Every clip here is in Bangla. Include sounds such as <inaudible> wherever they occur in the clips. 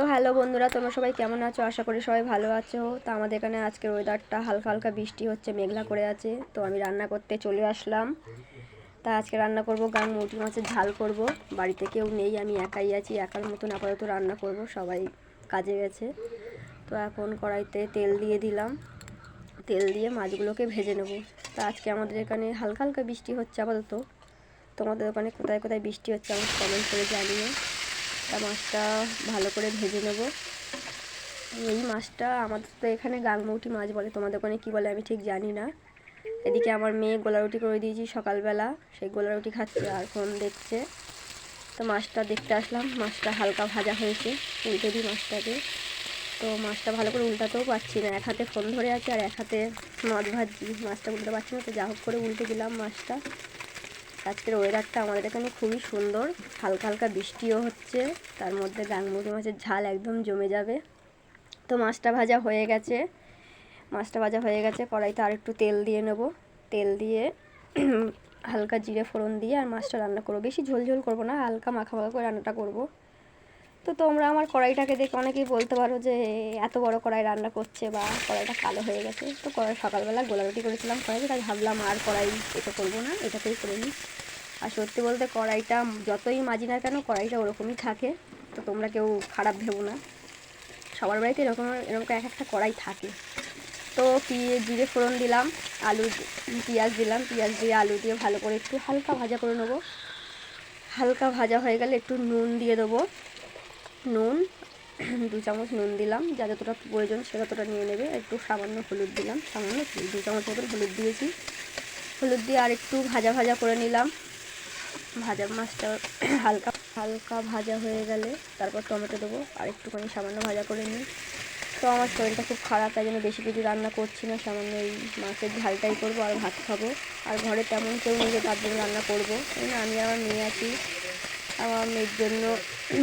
তো হ্যালো বন্ধুরা, তোমরা সবাই কেমন আছো? আশা করি সবাই ভালো আছো। তো আমাদের এখানে আজকের ওয়েদারটা হালকা হালকা বৃষ্টি হচ্ছে, মেঘলা করে আছে। তো আমি রান্না করতে চলে আসলাম। তা আজকে রান্না করব গান মুটি মাছের ঝাল করব। বাড়িতে কেউ নেই, আমি একাই আছি, একার মতন আপাতত রান্না করব, সবাই কাজে গেছে। তো এখন কড়াইতে তেল দিয়ে দিলাম। তেল দিয়ে মাছগুলোকে ভেজে নেব। তা আজকে আমাদের এখানে হালকা হালকা বৃষ্টি হচ্ছে আপাতত। তোমাদের ওখানে কোথায় কোথায় বৃষ্টি হচ্ছে আমাকে কমেন্ট করে জানিয়ে তা মাছটা ভালো করে ভেজে নেব। এই মাছটা আমাদের তো এখানে গাংমৌটি মাছ বলে, তোমাদের ওখানে কী বলে আমি ঠিক জানি না। এদিকে আমার মেয়ে গোলা রুটি করে দিয়েছি সকালবেলা সেই গোলা রুটি খাচ্ছে আর ফোন দেখছে। তো মাছটা দেখতে আসলাম, মাছটা হালকা ভাজা হয়েছে, উল্টে দিই মাছটাকে। তো মাছটা ভালো করে উল্টাতেও পারছি না, এক হাতে ফোন ধরে আছে আর এক হাতে মাছ ভাজছি, মাছটা উল্টে পারছি না, তো যা হোক করে উল্টে দিলাম মাছটা। আজকের ওয়েদারটা আমাদের এখানে খুবই সুন্দর। হালকা হালকা বৃষ্টিও হচ্ছে। তার মধ্যে ডাংমুড়ি মাছের ঝাল একদম জমে যাবে। তো মাছটা ভাজা হয়ে গেছে। মাছটা ভাজা হয়ে গেছে। কড়াইতে আর একটু তেল দিয়ে নেব। তেল দিয়ে <clears throat> হালকা জিরে ফোড়ন দিয়ে আর মাছটা রান্না করব। বেশি ঝোল ঝোল করব না, হালকা মাখা মাখা করে রান্নাটা করব। তো তোমরা আমার কড়াইটাকে দেখে অনেকেই বলতে পারো যে এত বড় কড়াই রান্না করছে বা কড়াইটা কালো হয়ে গেছে। তো কড়াই সকালবেলা গোলা রুটি করেছিলাম কড়াইতে, তাই ভাবলাম আর কড়াই এটা করব না, এটাতেই করে নিই। আর সত্যি বলতে কড়াইটা যতই মাজি না কেন কড়াইটা ওরকমই থাকে, তো তোমরা কেউ খারাপ ভেবো না। সবার বাড়িতে এরকম এরকম এক একটা কড়াই থাকে। তো পিয়ে জিরে ফোড়ন দিলাম, আলু পেঁয়াজ দিলাম, পেঁয়াজ দিয়ে আলু দিয়ে ভালো করে একটু হালকা ভাজা করে নেব। হালকা ভাজা হয়ে গেলে একটু নুন দিয়ে দেবো। নুন, দু চামচ নুন দিলাম। যা যতটা প্রয়োজন সে ততটা নিয়ে নেবে। একটু সামান্য হলুদ দিলাম। সামান্য দু চামচ মতন হলুদ দিয়েছি। হলুদ দিয়ে আর একটু ভাজা ভাজা করে নিলাম। ভাজা মাছটা হালকা হালকা ভাজা হয়ে গেলে তারপর টমেটো দেবো। আর একটুখানি সামান্য ভাজা করে নিই। তো আমার শরীরটা খুব খারাপ, তাই জন্য বেশি কিছু রান্না করছি না। সামান্য এই মাছের ঝালটাই করব আর ভাত খাব। আর ঘরে তেমন কেউ যে তার জন্য রান্না করব। আমি আমার মেয়ে আছি। আমার মেয়ের জন্য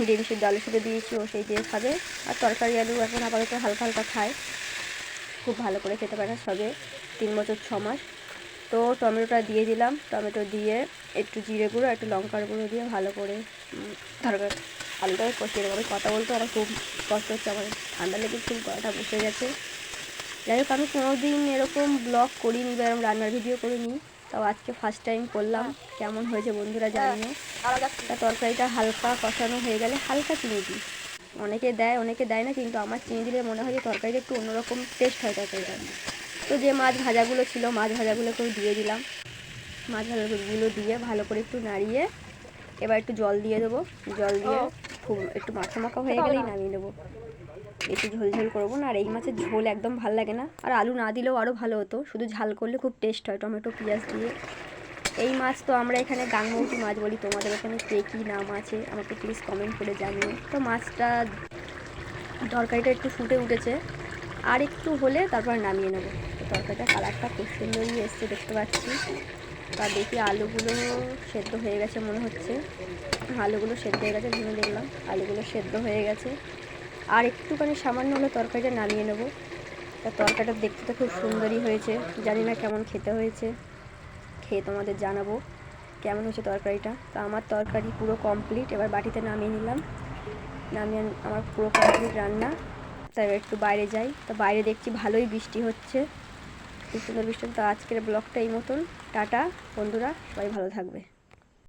ডিম সিদ্ধ আলু সিদ্ধ দিয়েছি, ও সেই দিয়ে খাবে। আর তরকারি আলু এখন আপাতত হালকা হালকা খায়। খুব ভালো করে খেতে পারে সবে, তিন বছর ছ মাস। তো টমেটোটা দিয়ে দিলাম। টমেটো দিয়ে একটু জিরে গুঁড়ো, একটু লঙ্কার গুঁড়ো দিয়ে ভালো করে তরকারি আলুটাকে কষিয়ে দেবো কথা বলতে আমার খুব কষ্ট হচ্ছে, আমার ঠান্ডা লেগে খুব গলাটা বসে গেছে। যাই হোক, আমি কোনো দিন এরকম ব্লগ করিনি বা এরকম রান্নার ভিডিও করিনি। তাও আজকে ফার্স্ট টাইম করলাম। কেমন হয়েছে বন্ধুরা জানিয়ে তা তরকারিটা হালকা কষানো হয়ে গেলে হালকা চিনি দিই। অনেকে দেয় অনেকে দেয় না কিন্তু আমার চিনি দিলে মনে হয় যে তরকারিটা একটু অন্যরকম টেস্ট হয় তরকারিটা। তো যে মাছ ভাজাগুলো ছিল মাছ ভাজাগুলোকেও দিয়ে দিলাম। মাছ ভাজাগুলো দিয়ে ভালো করে একটু নাড়িয়ে এবার একটু জল দিয়ে দেবো। জল দিয়ে খুব একটু মাখা মাখা হয়ে গেলেই নামিয়ে নেব। বেশি ঝোল ঝোল করব না, আর এই মাছের ঝোল একদম ভালো লাগে না। আর আলু না দিলেও আরও ভালো হতো, শুধু ঝাল করলে খুব টেস্ট হয়, টমেটো, পেঁয়াজ দিয়ে। এই মাছ তো আমরা এখানে গাংমৌটি মাছ বলি, তোমাদের ওখানে কে কী নাম আছে আমাকে প্লিজ কমেন্ট করে জানিও। তো মাছটা তরকারিটা একটু ফুটে উঠেছে, আর একটু হলে তারপর নামিয়ে নেব। তো তরকারিটা কালারটা খুব সুন্দরই এসছে, দেখতে পাচ্ছি। তা দেখি আলুগুলো সেদ্ধ হয়ে গেছে মনে হচ্ছে। আলুগুলো সেদ্ধ হয়ে গেছে ভেঙে দেখলাম, আলুগুলো সেদ্ধ হয়ে গেছে। আর একটুখানি সামান্য হলে তরকারিটা নামিয়ে নেব। তা তরকারিটা দেখতে তো খুব সুন্দরই হয়েছে। জানি না কেমন খেতে হয়েছে। খেয়ে তোমাদের জানাব কেমন হয়েছে তরকারিটা। তা আমার তরকারি পুরো কমপ্লিট এবার বাটিতে নামিয়ে নিলাম। নামিয়ে আমার পুরো কমপ্লিট রান্না। তাই একটু বাইরে যাই। তো বাইরে দেখছি ভালোই বৃষ্টি হচ্ছে। খুব সুন্দর বৃষ্টি তো আজকের ব্লগটা এই মতন। টাটা বন্ধুরা, সবাই ভালো থাকবে।